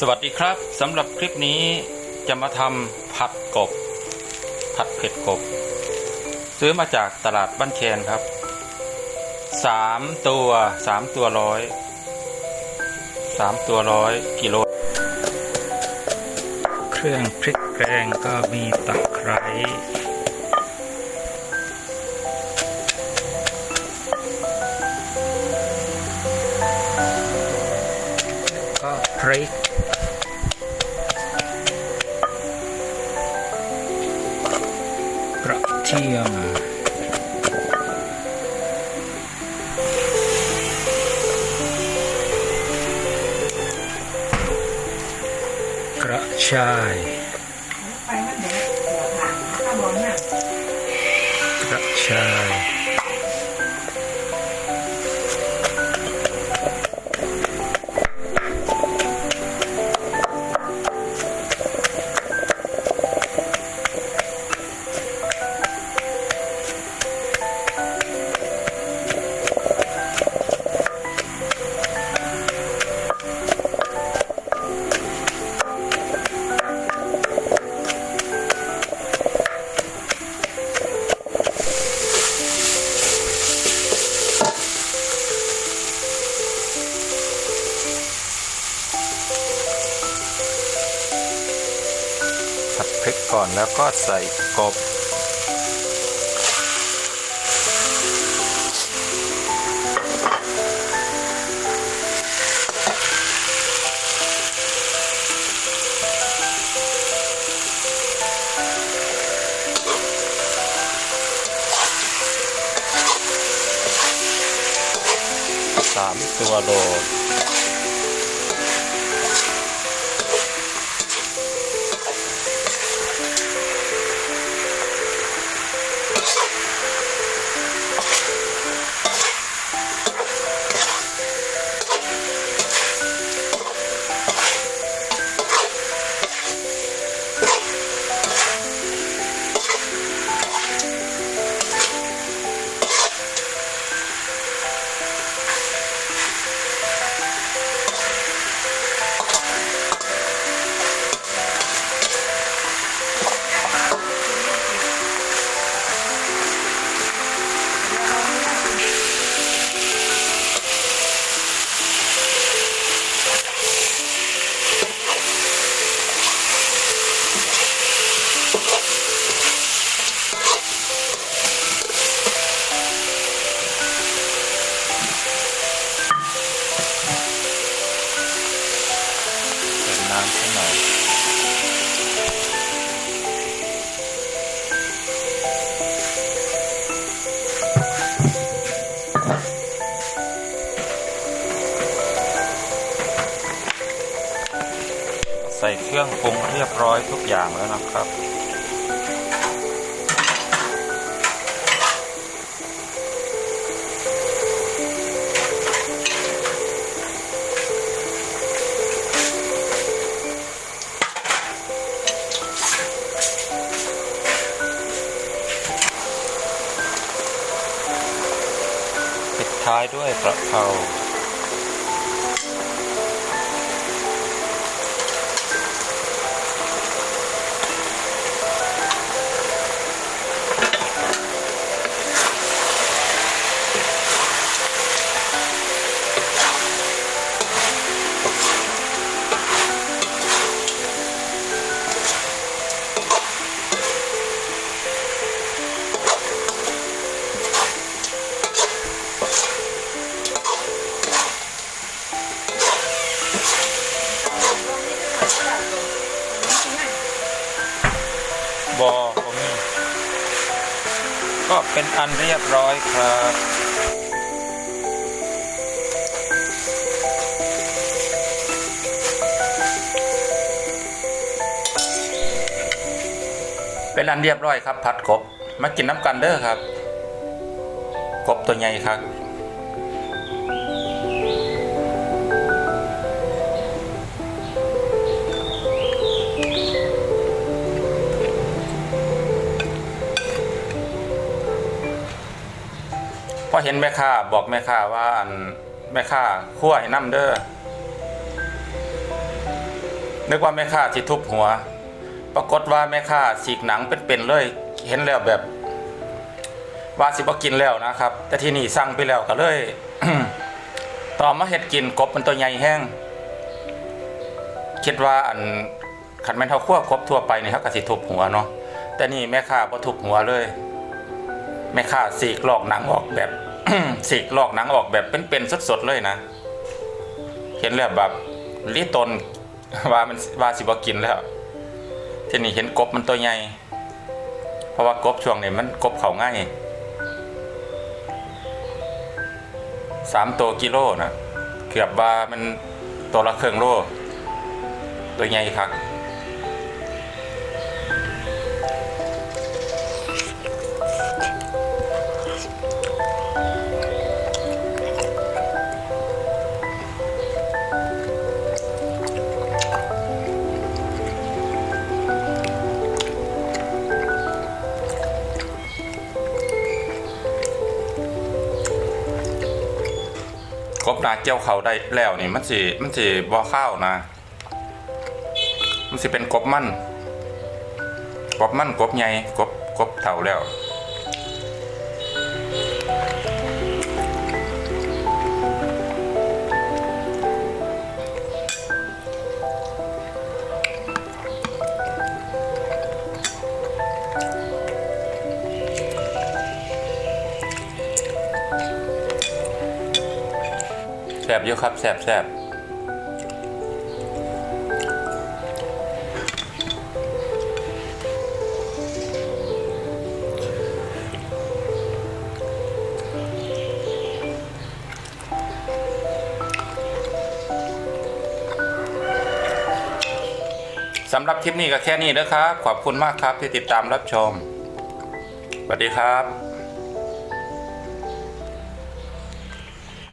สวัสดีครับสำหรับคลิปนี้จะมาทำผัดกบ ผัดเผ็ดกบ ซื้อมาจากตลาดบ้านแคนครับสามตัวสามตัวร้อยสามตัวร้อยกิโล เครื่องพริกแกงก็มีตะไคร้ ริก กระเทียม กระชาย พริกก่อนแล้วก็ใส่กบ สามตัวโล ส่เครื่องปรุงเรียบร้อยทุกอย่างแล้วนะครับ ปิดท้ายด้วยกระเพรา บอผมมีก็เป็นอันเรียบร้อยครับเป็นอันเรียบร้อยครับ ผัดกบ มากินน้ำกันเด้อครับ กบตัวใหญ่ครับ อเห็นแม่ค้าบอกแม่ค้าว่าอันแม่ค้าคั่วให้น้ำเด้อนึกว่าแม่ค้าสิทุบหัว ปรากฏว่าแม่ค้าฉีกหนังเป็นๆเลย เห็นแล้วแบบว่าสิบกินแล้วนะครับ แต่ที่นี่สั่งไปแล้วก็เลย ต่อมาเฮ็ดกินกบมันตัวใหญ่แห้ง คิดว่าอันขันแม่นเท่าคั่วกบทั่วไปนี่เขาก็สิทุบหัวเนาะแต่นี่แม่ค้าบ่ทุบหัวเลย แม่ค้าสีกลอกหนังออกแบบสีกลอกหนังออกแบบเป็นๆสดๆเลยนะ เห็นแล้วแบบรีตนว่ามันว่าสิบกินแล้วที่นี่เห็นกบมันตัวใหญ่เพราะว่ากบช่วงนี้มันกบเขาง่ายสามตัวกิโลนะเกือบว่ามันตัวละเครื่องโลตัวใหญ่ครับ กบนาเจียวเขาได้แล้วนี่มันสิมันสิบ่ข้าวนะ มันสิเป็นกบมันกบมันกบใหญ่กบกบเท่าแล้ว บเยอะครับแสบแสบสำหรับคลิปนี้ก็แค่นี้นะครับ ขอบคุณมากครับที่ติดตามรับชม สวัสดีครับ